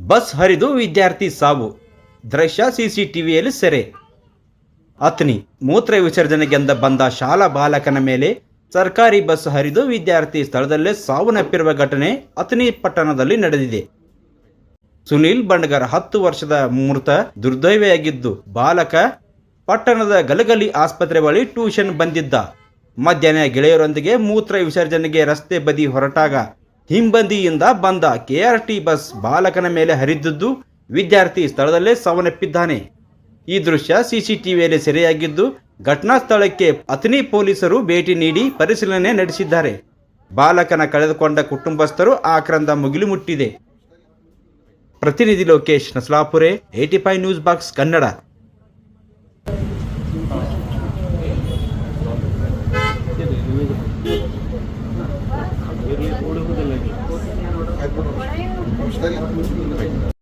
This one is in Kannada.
ಬಸ್ ಹರಿದು ವಿದ್ಯಾರ್ಥಿ ಸಾವು. ದೃಶ್ಯ ಸಿಸಿಟಿವಿಯಲ್ಲಿ ಸೆರೆ. ಅತ್ನಿ ಮೂತ್ರ ವಿಸರ್ಜನೆಗೆಂದ ಬಂದ ಶಾಲಾ ಬಾಲಕನ ಮೇಲೆ ಸರ್ಕಾರಿ ಬಸ್ ಹರಿದು ವಿದ್ಯಾರ್ಥಿ ಸ್ಥಳದಲ್ಲೇ ಸಾವನ್ನಪ್ಪಿರುವ ಘಟನೆ ಅತ್ನಿ ಪಟ್ಟಣದಲ್ಲಿ ನಡೆದಿದೆ. ಸುನೀಲ್ ಬಂಡಗರ್ ಹತ್ತು ವರ್ಷದ ಮೃತ ದುರ್ದೈವೆಯಾಗಿದ್ದು ಬಾಲಕ ಪಟ್ಟಣದ ಗಲಗಲಿ ಆಸ್ಪತ್ರೆ ಬಳಿ ಟ್ಯೂಷನ್ ಬಂದಿದ್ದ. ಮಧ್ಯಾಹ್ನ ಗೆಳೆಯರೊಂದಿಗೆ ಮೂತ್ರ ವಿಸರ್ಜನೆಗೆ ರಸ್ತೆ ಬದಿ ಹೊರಟಾಗ ಹಿಂಬದಿಯಿಂದ ಬಂದ ಕೆಆರ್ಟಿ ಬಸ್ ಬಾಲಕನ ಮೇಲೆ ಹರಿದಿದ್ದು ವಿದ್ಯಾರ್ಥಿ ಸ್ಥಳದಲ್ಲೇ ಸಾವನ್ನಪ್ಪಿದ್ದಾನೆ. ಈ ದೃಶ್ಯ ಸಿಸಿಟಿವಿಯಲ್ಲಿ ಸೆರೆಯಾಗಿದ್ದು ಘಟನಾ ಸ್ಥಳಕ್ಕೆ ಅತನಿ ಪೊಲೀಸರು ಭೇಟಿ ನೀಡಿ ಪರಿಶೀಲನೆ ನಡೆಸಿದ್ದಾರೆ. ಬಾಲಕನ ಕಳೆದುಕೊಂಡ ಕುಟುಂಬಸ್ಥರು ಆಕ್ರಂದ ಮುಗಿಲು ಮುಟ್ಟಿದೆ ಪ್ರತಿನಿಧಿ ಲೋಕೇಶ್ ನಸ್ಲಾಪುರೆ ಏಟಿ ಫೈವ್ ನ್ಯೂಸ್ ಬಾಕ್ಸ್ ಕನ್ನಡ. 左。はい